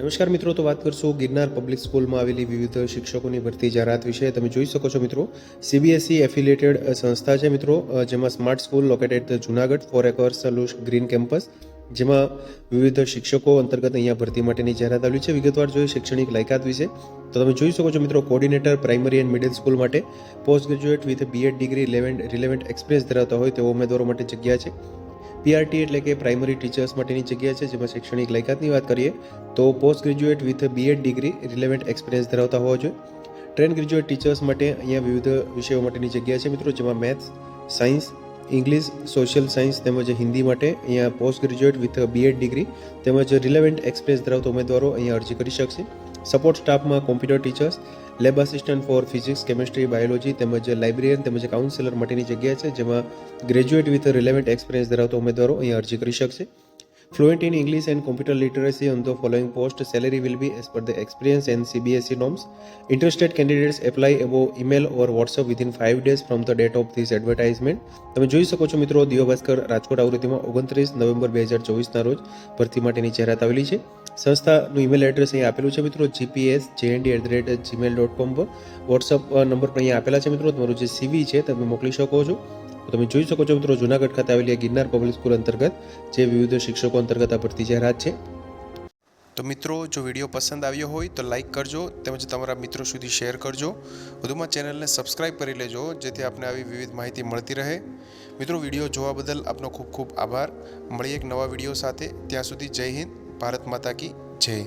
નમસ્કાર મિત્રો, તો વાત કરશું ગિરનાર પબ્લિક સ્કૂલમાં આવેલી વિવિધ શિક્ષકોની ભરતી જાહેરાત વિશે. તમે જોઈ શકો છો મિત્રો સીબીએસઈ એફિલેટેડ સંસ્થા છે મિત્રો જેમાં smart school located Junagadh four acres lush green campus જેમાં વિવિધ શિક્ષકો અંતર્ગત અહીંયા ભરતી માટેની જાહેરાત આવેલી છે. વિગતવાર જોઈએ શૈક્ષણિક લાયકાત વિશે. તો તમે જોઈ શકો છો મિત્રો coordinator primary and middle school માટે post graduate with BEd degree relevant experience ધરાવતા હોય તેવો ઉમેદવારો માટે જગ્યા છે. પીઆરટી એટલે કે પ્રાઇમરી ટીચર્સ માટેની જગ્યા છે, જેમાં શૈક્ષણિક લાયકાતની વાત કરીએ, તો post graduate with BEd degree relevant experience ધરાવતા હોવા જોઈએ. ટ્રેન ગ્રેજ્યુએટ ટીચર્સ માટે અહીંયા વિવિધ વિષયો માટેની જગ્યા છે મિત્રો, જેમાં maths, science, English, social science તેમજ હિન્દી માટે અહીંયા post graduate with BEd degree તેમજ રિલેવન્ટ એક્સપિરિયન્સ ધરાવતા ઉમેદવારો અહીંયા અરજી કરી શકશે. Support સ્ટાફમાં computer teachers, lab assistant for physics chemistry biology તેમજ લાઇબ્રેરિયન તેમજ કાઉન્સેલર માટેની જગ્યા છે, જેમાં ગ્રેજ્યુએટ વિથ રિલેવન્ટ એક્સપિરિયન્સ ધરાવતા ઉમેદવારો અહીંયા અરજી કરી શકશે. Fluent in English and computer literacy on the following post salary will be as per the experience and CBSE norms interested candidates apply એવો email or WhatsApp within five days from the date of this advertisement તમે જોઈ શકો છો મિત્રો દિયો ભાસ્કર રાજકોટ આવૃત્તિમાં ઓગણત્રીસ November બે હજાર ચોવીસના રોજ ભરતી માટેની જાહેરાત આવેલી છે. સંસ્થાનું ઈમેલ એડ્રેસ અહીં આપેલું છે મિત્રો GPS JND at the rate Gmail dot com પર. વોટ્સઅપ નંબર પણ અહીંયા આપેલા છે મિત્રો. તમારું જે સીવી છે તમે મોકલી શકો છો. તમે જોઈ શકો છો મિત્રો, જુનાગઢ ખાતે આવેલી ગિરનાર પબ્લિક સ્કૂલ અંતર્ગત જે વિવિધ શિક્ષકો અંતર્ગત આ ભરતી જાહેરાત છે. તો મિત્રો, જો વીડિયો પસંદ આવ્યો હોય તો લાઇક કરજો, તેમજ તમારા મિત્રો સુધી શેર કરજો. વધુમાં ચેનલને સબસ્ક્રાઇબ કરી લેજો, જેથી આપને આવી વિવિધ માહિતી મળતી રહે. મિત્રો, વીડિયો જોવા બદલ આપનો ખૂબ ખૂબ આભાર. મળીએ એક નવા વીડિયો સાથે. ત્યાં સુધી જય હિન્દ. ભારત માતા કી જય.